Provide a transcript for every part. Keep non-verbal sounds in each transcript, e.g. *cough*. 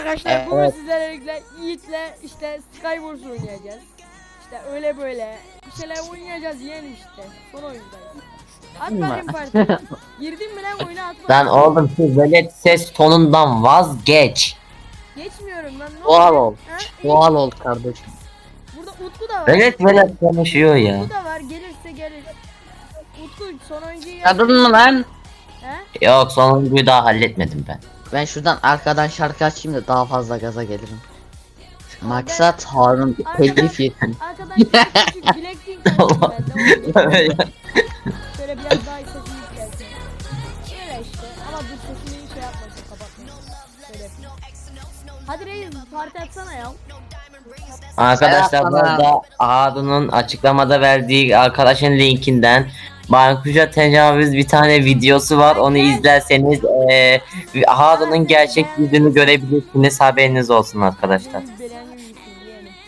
arkadaşlar bugün Evet. sizlerle birlikte Yiğit'le işte Skywars oynayacağız. İşte öyle böyle bir şeyler oynayacağız yeğenim işte. Son oyundayız. At bakayım parti. *laughs* Girdin mi lan oyuna at Lan oğlum şu velet ses tonundan vazgeç. Geçmiyorum lan ne Doğal ol. Ha? Doğal ol kardeşim. Burada Utku da var. Velet velet konuşuyor ya. Utku da var gelirse gelir. Utku son oyuncuyu. Kadın mı lan? He? Yok sonuncuyu daha halletmedim ben. Ben şuradan arkadan şarkı açayım da daha fazla gaza gelirim. Maksat Harun telif *laughs* yesin. Arkadan küçük küçük Blackpink açtım ben de. onu getirdim. *laughs* Şöyle biraz daha sesini yükseltin. Öyle işte ama dur sesini şey yapmasın kapatmasın. Şöyle yapayım. Hadi reis parti atsana ya. Arkadaşlar burada Harun'un açıklamada verdiği arkadaşın linkinden Bankuş'a tecavüz bir tane videosu var. Onu izlerseniz eee Harun'un gerçek yüzünü görebilirsiniz. Haberiniz olsun arkadaşlar.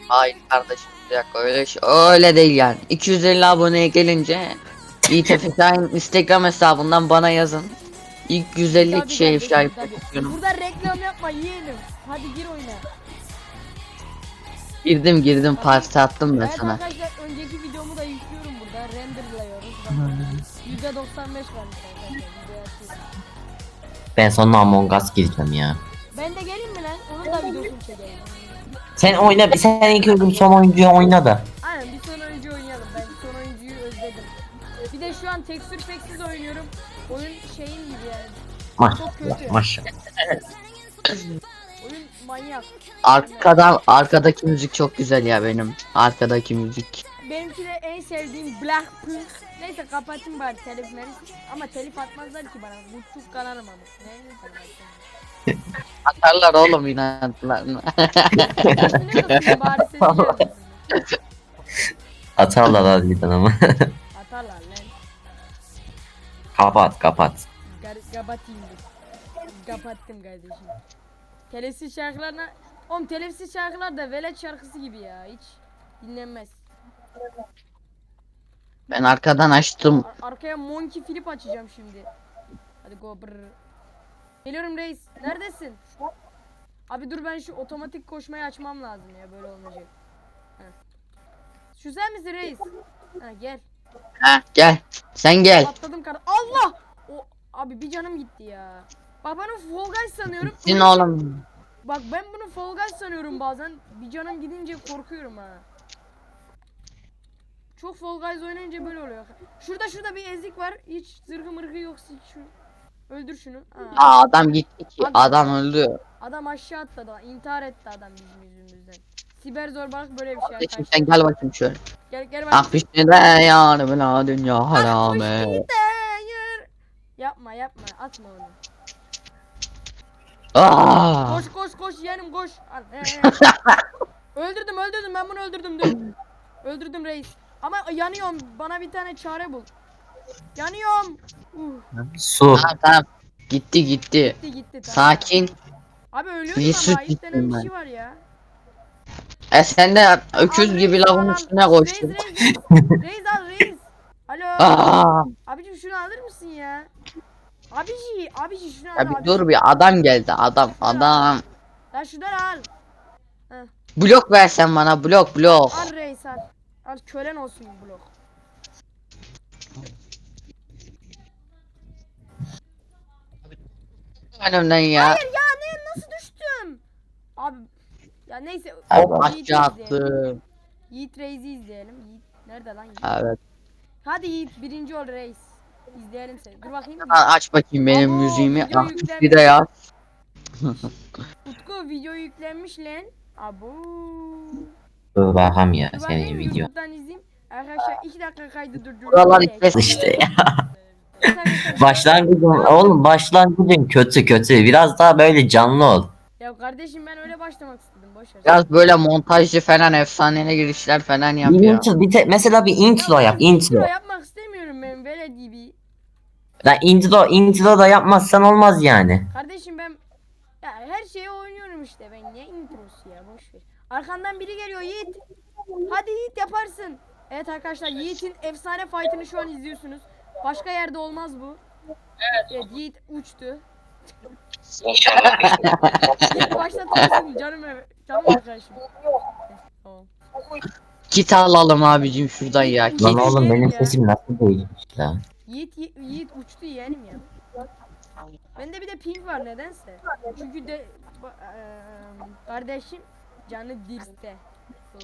Hayır kardeşim bir dakika öyle şey, öyle değil yani. 250 aboneye gelince İTFK'ın Instagram hesabından bana yazın. İlk 150 Tabii, kişiye ifşa etmek istiyorum. Burada reklam yapma yeğenim. Hadi gir oyuna. Girdim girdim parti attım ben Evet sana. arkadaşlar Bakın. %95 vermiş arkadaşlar. Ben sonra Among Us gireceğim ya. Ben de geleyim mi lan? Onun da videosunu çekeyim. Sen oyna, sen ilk gün son oyuncuyu oyna da. Aynen bir son oyuncu oynayalım. Ben son oyuncuyu özledim. Bir de şu an tekstür peksiz oynuyorum. Oyun şeyin gibi yani. Çok kötü. Maşallah maşallah. Oyun manyak. Arkadan arkadaki müzik çok güzel ya benim. Arkadaki müzik. Benimki de en sevdiğim Blackpink. Neyse kapatayım bari telif merif. Ama telif atmazlar ki bana. Bu çok kanarım ama. Atarlar oğlum kasıyor bari sesi Atarlar harbiden ama. Atarlar lan. kapat kapat. Gar kapatayım. Kapattım kardeşim. Telefsiz şarkılarına... Oğlum telefsiz şarkılar da velet şarkısı gibi ya. Hiç dinlenmez. Ben arkadan açtım. Ar- arkaya Monkey Flip açacağım şimdi. Hadi go brr. Geliyorum reis. Neredesin? Abi dur ben şu otomatik koşmayı açmam lazım ya böyle olmayacak. Heh. Şu sen misin reis? Ha gel. Ha gel. Sen gel. Atladım kar. Allah! O abi bir canım gitti ya. Bak ben Fall Guys sanıyorum. Sin oğlum. Bak ben bunu Fall Guys sanıyorum bazen. Bir canım gidince korkuyorum ha. Çok Fall Guys oynayınca böyle oluyor. Şurada şurada bir ezik var. Hiç zırhı mırhı yok. Şu. Öldür şunu. Ha. Aa, adam gitti ki. Adam öldü. Adam aşağı atladı. İntihar etti adam bizim yüzümüzden. Siber zorbalık böyle bir şey Kardeşim arkadaşlar. sen gel bakayım şöyle. Gel gel bak. Ah pişmede yarım la dünya harame. Hayır. Yapma yapma atma onu. Aa. Koş koş koş yeğenim koş. Al, he, he. *laughs* öldürdüm öldürdüm ben bunu öldürdüm dur. öldürdüm reis. Ama yanıyorum bana bir tane çare bul. Yanıyorum. Uh, Su. Tamam tamam. Gitti gitti. gitti gitti tamam. Sakin. Abi ölüyorum Bir ama süt ayıp denen bir şey var ya. E sen de öküz Al gibi reis, lavın üstüne koştun. Reis reis reis. reis al reis. Alo. Aa. Abicim şunu alır mısın ya? Abici, abici şunu al. Ya abici. dur bir adam geldi adam adam. Lan şunları al. Blok versen bana blok blok. Al reis al. Al kölen olsun bu blok. Önümden ya. Hayır ya ne nasıl düştüm? Abi ya neyse. Yiğit'i aşağı attım. Yiğit Reis'i izleyelim. Yiğit nerede lan Yiğit? Evet. Hadi Yiğit birinci ol Reis. İzleyelim seni. Dur bakayım. Lan aç bakayım benim Abo, müziğimi. Ah bir de ya. Utku video yüklenmiş lan. Abo. Dur bakalım ya senin video. YouTube'dan izleyeyim. Arkadaşlar iki dakika kaydı durduruyorum. Buralar Evet. işte ya. Başlangıcın oğlum başlangıcın kötü kötü. Biraz daha böyle canlı ol. Ya kardeşim ben öyle başlamak istedim. Boş ver. Biraz böyle montajlı falan efsanene girişler falan Bir yapıyor. intro, bir te- mesela bir intro yap intro. yapmak istemiyorum ben böyle gibi. Lan intro intro da yapmazsan olmaz yani. Kardeşim ben ya her şeyi oynuyorum işte ben niye ya ver. Arkandan biri geliyor Yiğit. Hadi Yiğit yaparsın. Evet arkadaşlar Yiğit'in efsane fight'ını şu an izliyorsunuz. Başka yerde olmaz bu. Evet Yiğit uçtu. İlk başlatmasın canım ev. Canım arkadaşım. Tamam. Kit alalım abicim şuradan ya. Kit. Lan oğlum benim Ya. sesim nasıl değişmiş lan? Yiğit, Yiğit, Yiğit uçtu yeğenim ya. Bende bir de ping var nedense. Çünkü de eee, kardeşim canı dirste. Doğru.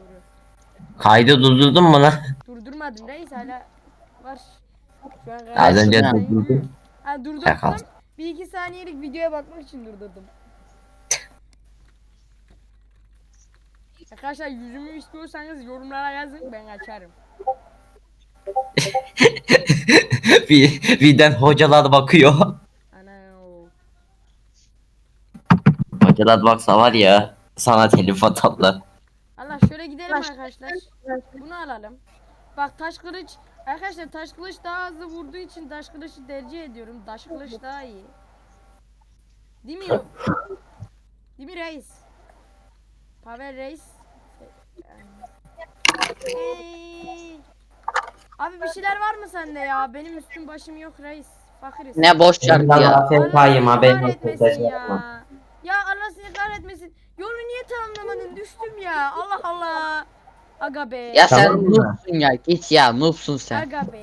Kaydı durdurdun mu lan? Durdurmadım reis hala var. Şu an Az önce durdurdum. Ha Şaka. durdurdum. Bir iki saniyelik videoya bakmak için durdurdum. *laughs* Arkadaşlar yüzümü istiyorsanız yorumlara yazın ben açarım. *laughs* bir, birden hocalar bakıyor. Ana o. Hocalar baksa var ya sana telif atarlar. Allah şöyle gidelim arkadaşlar. Bunu alalım. Bak taş kılıç. Arkadaşlar taş kılıç daha hızlı vurduğu için taş kılıcı tercih ediyorum. Taş kılıç daha iyi. Değil mi? Değil mi reis? Pavel reis. Hey. Abi bir şeyler var mı sende ya? Benim üstüm başım yok reis. Fakiriz. Ne boş şarkı ya. Allah AFK'yım seni haberin kahretmesin olsun. ya. Allah. Yolu niye tamamlamadın? Düştüm ya. Allah Allah. Aga be. Ya sen Tamam mı? noobsun ya. Git ya noobsun sen. Aga be.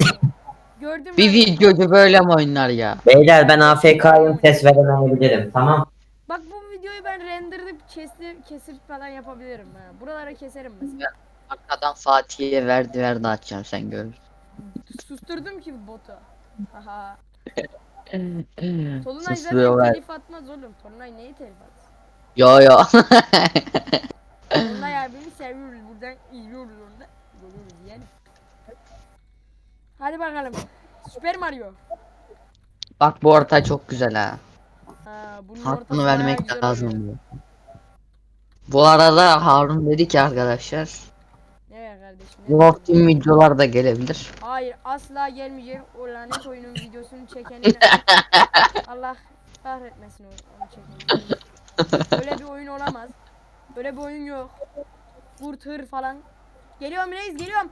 Gördün Bir mü? videocu böyle mi oynar ya? Beyler ben AFK'yım ses veremeyebilirim tamam. Bak bu videoyu ben renderlayıp kesip, kesip falan yapabilirim ha. Buralara keserim mesela. Arkadan Fatih'e verdi verdi açacağım sen gör. Susturdum ki botu. Aha. *laughs* Tolunay zaten Susuyorlar. telif atmaz oğlum. Tolunay neyi telif atsın? Yo yo. Tolunay abimi seviyoruz. Buradan izliyoruz orada. Görüyoruz yani. Hadi bakalım. Süper Mario. Bak bu orta çok güzel ha. Ha, bunun ortası Hakkını bayağı vermek lazım. bu. Bu arada Harun dedi ki arkadaşlar Evet kardeşim. ne? Team videolar da gelebilir. Hayır asla gelmeyecek. O lanet oyunun videosunu çekenine *laughs* Allah kahretmesin onu çekeni. Öyle bir oyun olamaz. Öyle bir oyun yok. Kurt hır falan. Geliyorum reis geliyorum.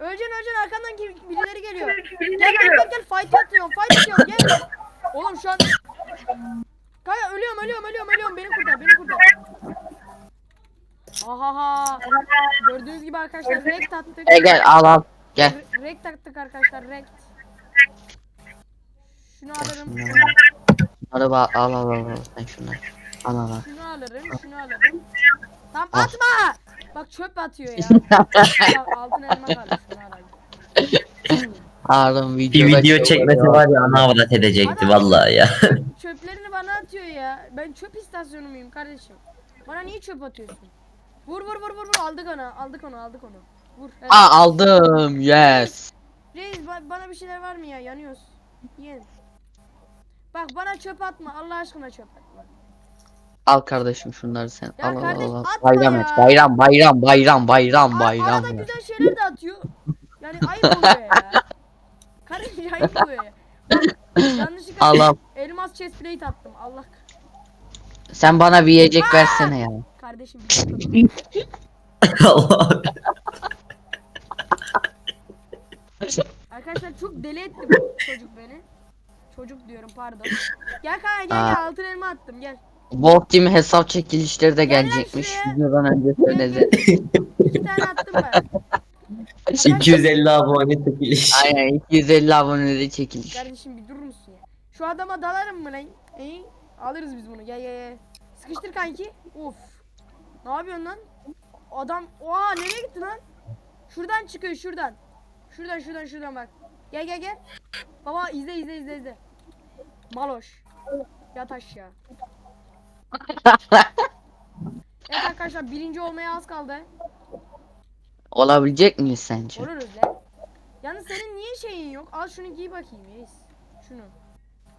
Öleceksin öleceksin arkandan kim- birileri geliyor. Gel gel gel gel fight atıyorum fight atıyorum gel. Oğlum şu an Kaya ölüyorum ölüyorum ölüyorum ölüyorum beni kurtar beni kurtar. Ahaha. Gördüğünüz gibi arkadaşlar rekt attık. Gel gel al al. Gel. Re- Rekt taktık arkadaşlar rekt. Şunu alırım. Bunları ba- al al al al sen şunları. Al al al. Şunu alırım. Şunu alırım. Al. atma. Bak çöp atıyor ya. Bak, *laughs* altın elma kaldı. Şunu. Harun Bir videoda video çekmesi var ya ana avrat edecekti vallahi ya. *laughs* Çöplerini bana atıyor ya. Ben çöp istasyonu muyum kardeşim? Bana niye çöp atıyorsun? Vur vur vur vur vur aldık onu aldık onu aldık onu. Vur. Evet. Aa aldım. Yes. Reis ba- bana bir şeyler var mı ya yanıyoruz. Yiyin. Bak bana çöp atma Allah aşkına çöp atma. Al kardeşim şunları sen. Ya al al kardeş, al. al. atma Bayram ya. et. Bayram bayram bayram bayram bayram. Arada güzel şeyler de atıyor. Yani ayıp oluyor ya. Kardeşim *laughs* ayıp oluyor ya. Yanlışlıkla Al al. elmas chest plate attım. Allah Sen bana bir yiyecek versene ya. kardeşim bir dakika dur. Allah. Arkadaşlar çok deli etti bu çocuk beni. Çocuk diyorum pardon. Gel kanka gel gel altın elma attım gel. Wolf Team hesap çekilişleri de gelecekmiş. Videodan önce söyledi. *laughs* İki tane attım ben. *laughs* 250 abone çekiliş. Aynen 250 abonede çekiliş. Kardeşim bir durur musun ya? Şu adama dalarım mı lan? İyi. Alırız biz bunu. Gel gel gel. Sıkıştır kanki. Of. Ne yapıyorsun lan? Adam oha nereye gitti lan? Şuradan çıkıyor şuradan. Şuradan şuradan şuradan bak. Gel gel gel. Baba izle izle izle izle. Maloş. Yat aşağı. Evet arkadaşlar birinci olmaya az kaldı. Olabilecek miyiz sence? Oluruz lan. Yalnız senin niye şeyin yok? Al şunu giy bakayım reis. Şunu.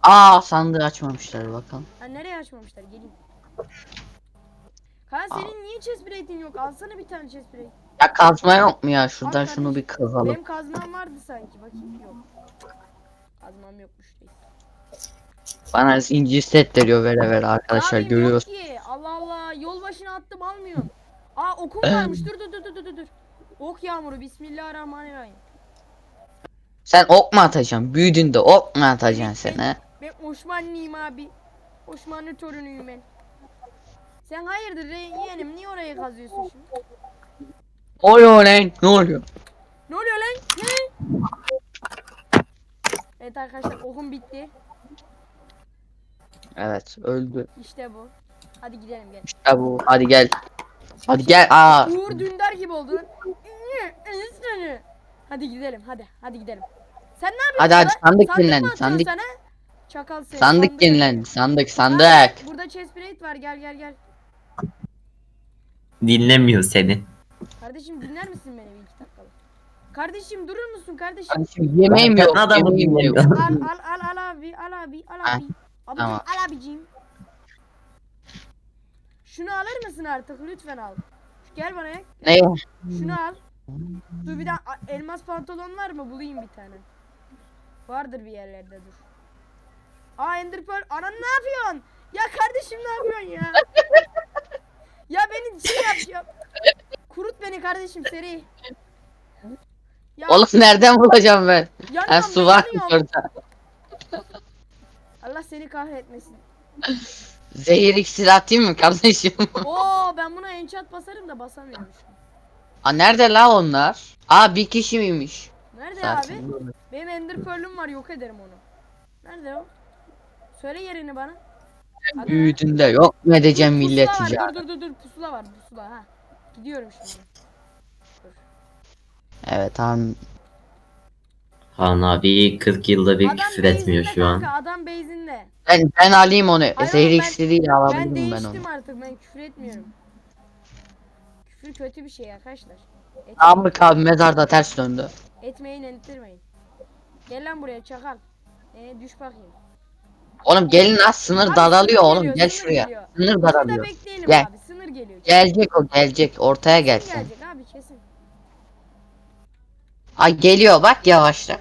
Aa sandığı açmamışlar bakalım. Ha nereye açmamışlar? Gelin. Kanka senin niye chest plate'in yok? Alsana bir tane chest plate. Ya kazma yok mu ya? Şuradan Al şunu kardeşim. bir kazalım. Benim kazmam vardı sanki. Bakayım yok. Kazmam yokmuş değil. Bana zincir set veriyor vere vere arkadaşlar yapayım, görüyoruz. Yok ki. Allah Allah. Yol başına attım almıyorsun. Aa okum varmış. Dur dur dur dur dur dur. Ok yağmuru. Bismillahirrahmanirrahim. Sen ok mu atacaksın? Büyüdüğünde ok mu atacaksın sen he? Ben Osmanlıyım abi. Osmanlı torunuyum ben. Sen hayırdır re- yeğenim niye orayı kazıyorsun şimdi? Oluyor lan ne oluyor? Ne oluyor lan? Ne? Evet arkadaşlar okum bitti. Evet öldü. İşte bu. Hadi gidelim gel. İşte bu hadi gel. Hadi gel aa. Uğur Dündar gibi oldu lan. Seni. Hadi gidelim hadi hadi gidelim. Sen ne yapıyorsun? Hadi hadi sandık mı yenilen atıyorsun sandık. Sana? Çakal seni. Sandık yenilen atıyor. sandık sandık. Burada chest plate var gel gel gel. Dinlemiyor seni. Kardeşim dinler misin beni bir iki dakika? Kardeşim durur musun kardeşim? Kardeşim yemeğim yok. adamı Yemeğim yok. al al al al abi al abi al Ha, abi. Tamam. al abicim. Şunu alır mısın artık lütfen al. Gel bana ya. Ne? Şunu al. Dur bir daha a- elmas pantolon var mı? Bulayım bir tane. Vardır bir yerlerde dur. Aa Ender Pearl. Anan ne yapıyorsun? Ya kardeşim ne yapıyorsun ya? *laughs* ya beni şey yap ya. Kurut beni kardeşim seri. Ya Oğlum nereden bulacağım ben? Yanıyorum, su var mı yanıyorum. orada? Allah seni kahretmesin. *laughs* Zehir iksir atayım mı kardeşim? *laughs* Oo ben buna enchant basarım da basamıyorum şu an. Aa nerede la onlar? Aa bir kişi miymiş? Nerede Zaten. abi? Benim Ender Pearl'üm var yok ederim onu. Nerede o? Söyle yerini bana. Hadi. Büyüdüğünde yok mu edeceğim Dur, pusula ya? Dur dur dur dur pusula var pusula ha. Gidiyorum şimdi. Evet tamam. Han abi 40 yılda bir küfür etmiyor base'inde şu an. kanka, adam base'inde. Ben, ben alayım onu. Hayır Zehir ben- iksiriyle Ben alabilirim ben, değiştim onu. artık ben küfür etmiyorum. Küfür kötü bir şey arkadaşlar. Etmeyin, Namık abi mezarda ters döndü. etmeyin ettirmeyin. Gel lan buraya çakal. Ee, düş bakayım. Oğlum gelin lan sınır Abi, daralıyor sınır oğlum geliyor, gel sınır şuraya. geliyor. Sınır Şurada daralıyor. bekleyelim Gel. abi sınır geliyor. Gelecek o gelecek ortaya Kesin gelsin. gelecek abi kesin. Ay geliyor bak yavaşla.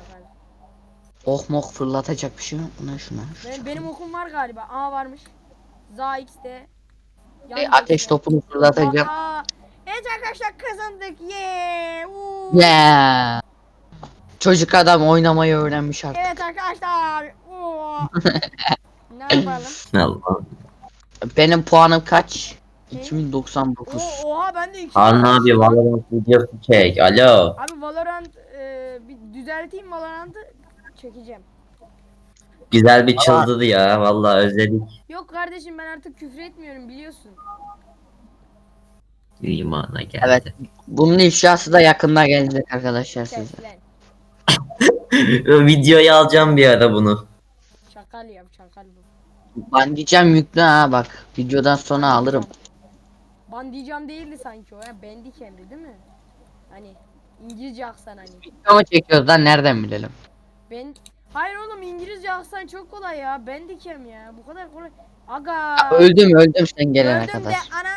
Ok mok fırlatacak bir şey yok. Buna şuna. Benim, benim okum var galiba. Aa varmış. Za X'de. Yan E, ateş topunu fırlatacağım. Aa, evet arkadaşlar kazandık. Yeah. Uuu. Yeah. Çocuk adam oynamayı öğrenmiş artık. Evet arkadaşlar. *laughs* Ne yapalım? Allah. Benim puanım kaç? Ne? 2099. Oo, oha ben de iki. Han abi Valorant videosu çek. Alo. Abi Valorant e, bir düzelteyim Valorant'ı çekeceğim. Güzel bir çıldırdı ya. Vallahi özledik. Yok kardeşim ben artık küfür etmiyorum biliyorsun. İmana geldi. Evet. Bunun ifşası da yakında gelecek arkadaşlar size. *laughs* Videoyu alacağım bir ara bunu. Şakal yap şakal bu. Ben diyeceğim yüklü ha bak. Videodan sonra alırım. Bandicam değildi sanki o ya. Bandicam'di değil mi? Hani İngilizce aksan hani. Video mu çekiyoruz lan nereden bilelim? Ben Hayır oğlum İngilizce aksan çok kolay ya. Bandicam ya. Bu kadar kolay. Aga. Öldüm öldüm sen gelene Öldüm kadar. de ana.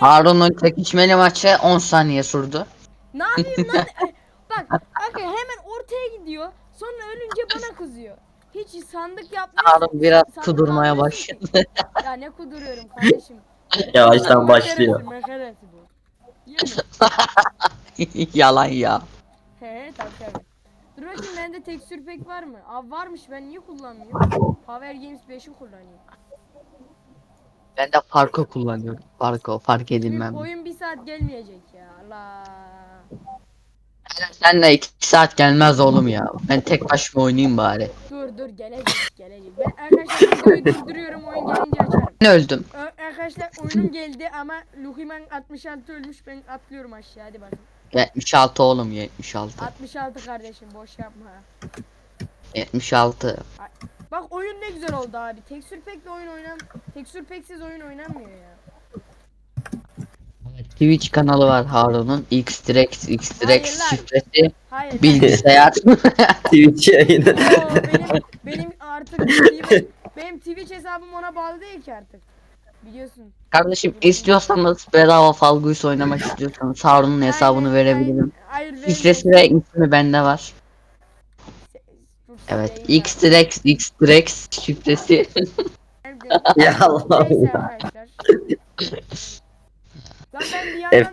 Harun'un çekişmeli maçı 10 saniye sürdü. ne yapayım lan? *laughs* Bak, bak hemen ortaya gidiyor. Sonra ölünce bana kızıyor. Hiç sandık yapmıyorsun. Harun biraz sandık kudurmaya başladı. Ya ne kuduruyorum kardeşim. *laughs* Yavaştan başlıyor. mekaresi bu. *laughs* Yalan ya. He tabii tabii. Dur bakayım bende tekstür pek var mı? Aa varmış ben niye kullanmıyorum? Power Games 5'i kullanayım. Ben de Farko kullanıyorum. Farko fark edilmem. oyun bir saat gelmeyecek ya Allah. Sen de 2 saat gelmez oğlum ya. Ben tek başıma oynayayım bari. Dur dur gelecek gelecek. Ben arkadaşlar videoyu durduruyorum oyun gelince açarım. Ben öldüm. Ö- arkadaşlar oyunum geldi ama Luhiman 66 ölmüş ben atlıyorum aşağı hadi bakın. 76 oğlum 76. 66 kardeşim boş yapma. 76. Bak oyun ne güzel oldu abi. Tekstür pekle oyun oynam. Tekstür peksiz oyun oynanmıyor ya. Twitch kanalı var Harun'un. X-Drex, X-Drex Hayır lan. şifresi. Hayır. Bilgisayar. *laughs* Twitch yayını. Oo, benim benim artık benim Twitch hesabım ona bağlı değil ki artık. Biliyorsun. Kardeşim istiyorsanız bedava Fall Guys oynamak istiyorsanız Harun'un hesabını verebilirim. Hayır, hayır Şifresi ve ismi bende var. Evet. X-Drex, X-Drex şifresi. Ya Allah da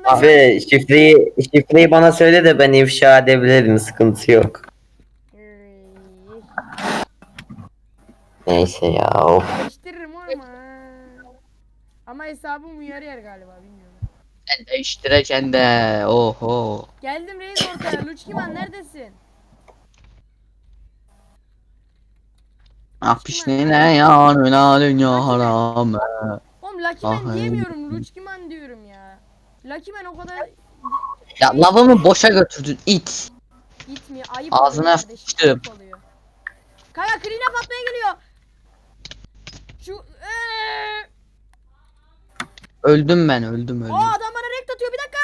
Abi şifreyi, şifreyi bana söyle de ben ifşa edebilirim. Sıkıntı yok. Ey, Neyse ya. Of. Ama hesabım uyarı yer galiba bilmiyorum. Sen değiştireceksin de. Oho. Geldim reis ortaya. Luçkiman neredesin? Akışline yarına dünya haram. Oğlum Lucky Man Ah, diyemiyorum. Luçkiman diyorum ya. Lucky Man o kadar Ya lavamı boşa götürdün it. gitmiyor. Ayıp Ağzına kardeşim, sıçtım. ayıp oluyor. Kaya clean up atmaya geliyor. Şu eee. Öldüm ben öldüm öldüm. Aa adam bana renk atıyor bir dakika.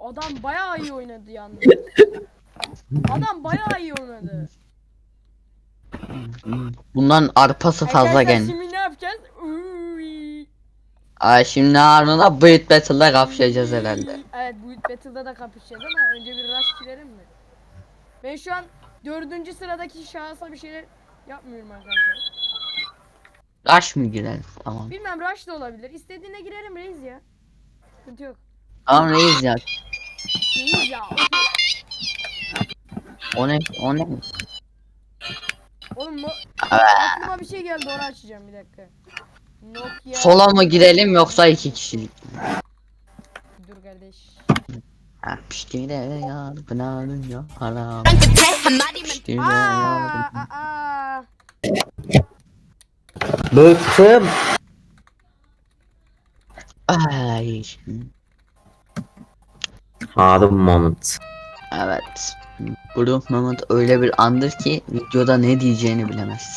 Adam bayağı iyi oynadı yalnız. Adam bayağı iyi oynadı. Bundan arpası fazla Arkadaşlar gel. Şimdi ne yapacağız? Uy. Ay şimdi Harun'a Beat Battle'da kapışacağız herhalde. Evet bu Battle'da da kapışacağız ama önce bir rush girelim mi? Ben şu an dördüncü sıradaki şahsa bir şeyler yapmıyorum arkadaşlar. Rush mı girelim? Tamam. Bilmem rush da olabilir. İstediğine girelim reis ya. Sıkıntı yok. Tamam reis ya. Reis ya. O ne? O ne? Oğlum bu aklıma bir şey geldi onu açacağım bir dakika. Nokia. Sola mı girelim yoksa iki kişilik? Dur kardeş. Ha, pişti de ya haram. Pişti de Aa, ya. aa, aa. Bıktım. Ay. Harun moment. Evet. Bu moment öyle bir andır ki videoda ne diyeceğini bilemez.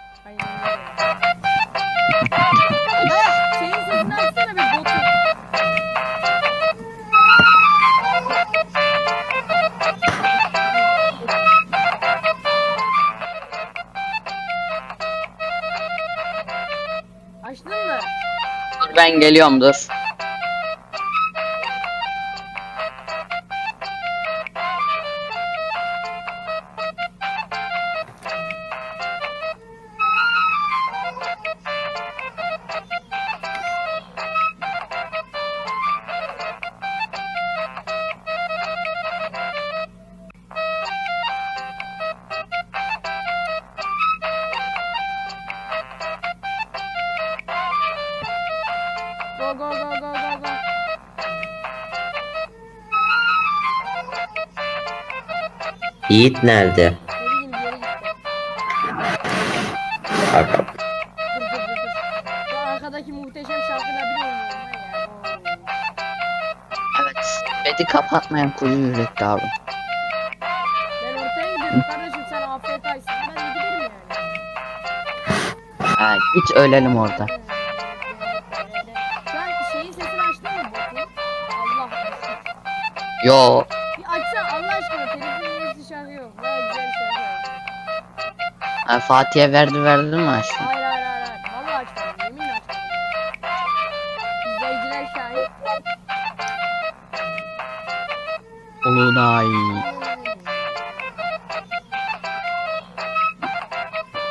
Açtın mı? Dur ben geliyorum dur. Dur dur. Şu arkadaki muhteşem şarkıda ben. Oo. Evet. Bedi kapatmayan kuyu yürekli abi. Ben ortaya gidiyorum kardeşim sen AFK'ysın. Ben de giderim yani. Ha, git ölelim orada. An şeyin sesini açtın mı botun? Allah aşkına. Yo. Ha, Fatih'e verdi verdi mi aşkım? Hayır hayır hayır. hayır. Valla açmadım. Yeminle açmadım. İzleyiciler şahit. Ulunay.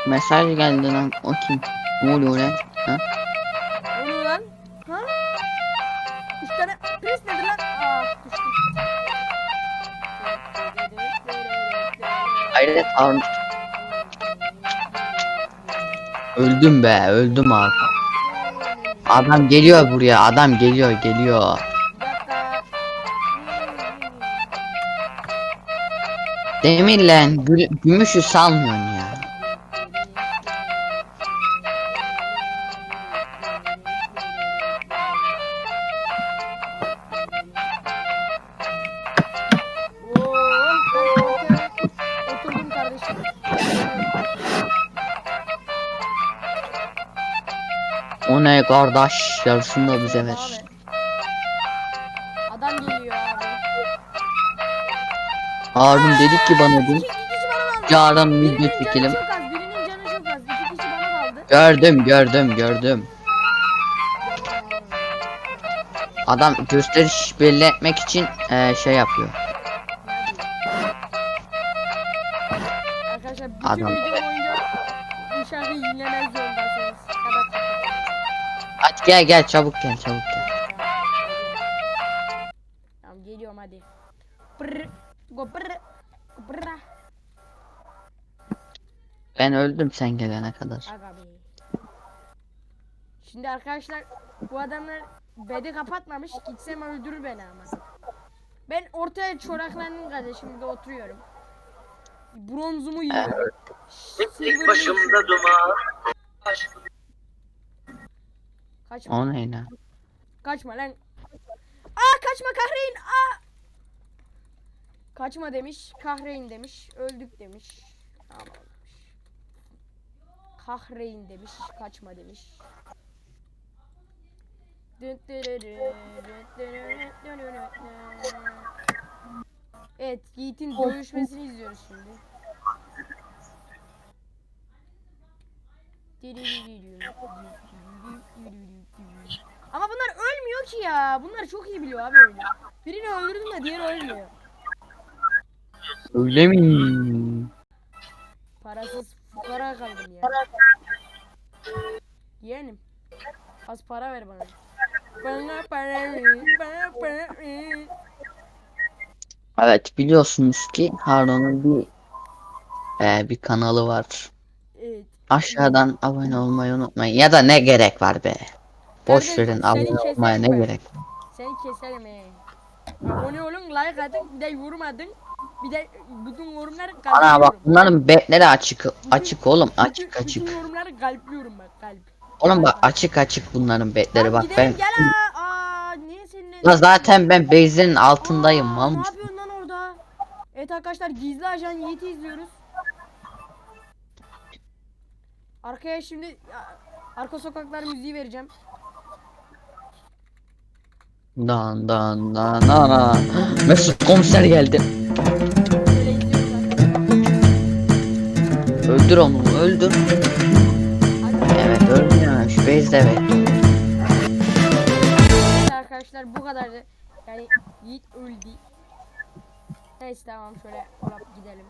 Mesaj geldi lan. O kim? Ne oluyor lan? Ha? Lan? Ha? Üç tane pres nedir lan? Aa düştüm. Hayret. Öldüm be. Öldüm abi. Adam geliyor buraya. Adam geliyor geliyor. Demir lan. gü- gümüşü salmıyorsun ya. O ne kardeş? Yarısını da bize ver. Adam geliyor abi. Harun dedik ki bana daldı. Yarın video çekelim. çok az, birinin canı çok az. İki kişi bana daldı. Gördüm gördüm gördüm. Adam gösteriş belli etmek için eee, şey yapıyor. Arkadaşlar bütün Adam. video Hadi gel gel çabuk gel çabuk gel. Tamam geliyorum hadi. Brr. Go brr. Go brr. Ben öldüm sen gelene kadar. Aga be. Şimdi arkadaşlar bu adamlar bedi kapatmamış. Gitsem öldürür beni ama. Ben ortaya çoraklandım kardeşim burada oturuyorum. Bronzumu yiyorum. Silver'ımı Başımda duman. Kaçma. O ne lan? Kaçma lan. Aa kaçma kahreyn. Aa. Kaçma demiş. Kahreyn demiş. Öldük demiş. Demiş. Kahreyn demiş. Kaçma demiş. Evet Yiğit'in dövüşmesini izliyoruz şimdi. Ama bunlar ölmüyor ki ya. Bunlar çok iyi biliyor abi oyunu. Birini öldürdüm de diğeri ölmüyor. Öyle mi? Parasız fukara kaldım ya. Yeğenim. Az para ver bana. Bana para ver. Bana para ver. Evet biliyorsunuz ki Harun'un bir e, bir kanalı var. Aşağıdan abone olmayı unutmayın. Ya da ne gerek var be? Boş verin abone olmaya ne ben. gerek? Seni keserim he. Abone olun, like atın, bir de yorum atın. Bir de bütün yorumları Ana bak kalpliyorum. bunların betleri açık açık oğlum Bütün- açık Bütün açık. yorumları kalpliyorum bak kalp. Oğlum bak açık açık bunların betleri bak gidelim ben. gel ha. Aa niye seninle? Ya zaten ben base'lerin altındayım Aa, Ne yapıyorsun lan orada? Evet arkadaşlar gizli ajan Yiğit'i izliyoruz. Arkaya şimdi ya, arka sokaklar müziği vereceğim. Dan dan dan ana. Mesut komiser geldi. İzliyoruz arkadaşlar. Öldür onu öldür. Hadi. Evet öldürmemiş base'de evet. Evet arkadaşlar bu kadardı. Yani Yiğit öldü. Neyse tamam şöyle gidelim.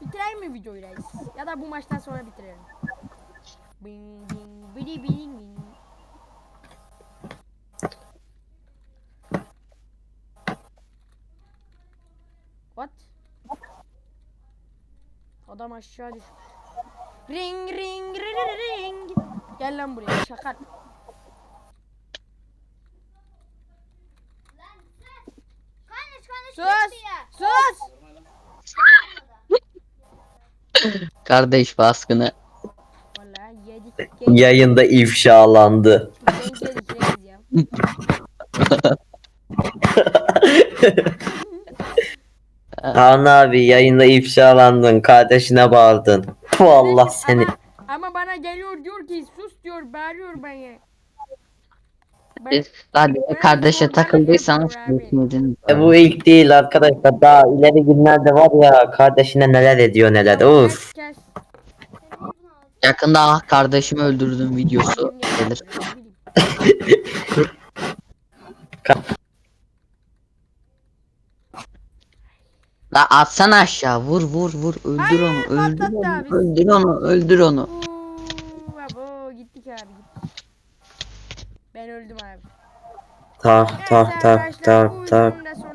Bitirelim mi videoyu reis? Ya da bu maçtan sonra bitirelim. Bing bing bidi bing bing. What? Adam aşağı düşmüş. Ring ring ring ring. Gel lan buraya şakal. Sus! Sus! Kardeş baskını. Yayında ifşalandı. Harun abi yayında ifşalandın. Kardeşine bağırdın. Bu Allah seni. Ama, ama bana geliyor diyor ki sus diyor bağırıyor bana. Ben, Siz sadece kardeşe takıldıysanız gitmediniz. E, bu ilk değil arkadaşlar. Daha ileri günlerde var ya kardeşine neler ediyor neler. Uf. Kes, kes. Yakında ah kardeşimi öldürdüm videosu gelir. La atsana aşağı vur vur vur öldür Hayır, onu öldür patlattı onu abi. öldür onu öldür onu. Abo, gittik abi gittik. Ben öldüm abi. Tak Neyse tak tak arkadaşlar,